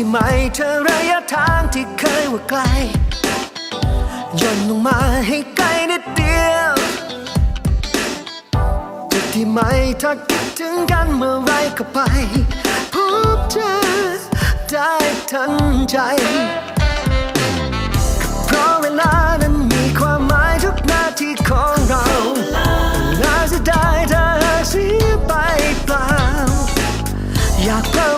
ที่ไม่เธอระยะทางที่เคยว่าไกลย่นลงมาให้ใกล้นิดเดียวจุดที่ไม่ถ้าคิดถึงกันเมื่อไรก็ไป พบเจอได้ทันใจ เพราะเวลานั้นมีความหมายทุกนาทีของเราน่าเสียดายถ้าหากเสียไปเปล่าอยากเพิ่ม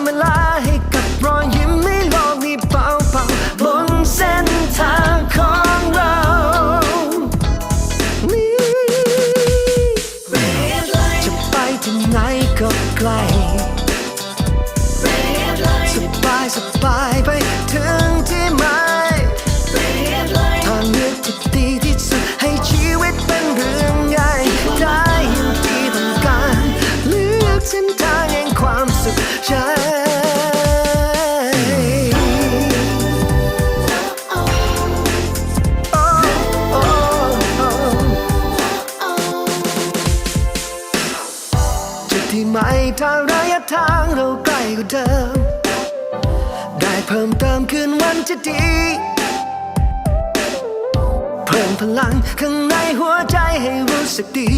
ที่ไหนก็ไกล ที่ไม่ทางระยะทางเราใกล้กว่าเดิม ได้เพิ่มเติมคืนวันจะดี เพิ่มพลังข้างในหัวใจให้รู้สึกดี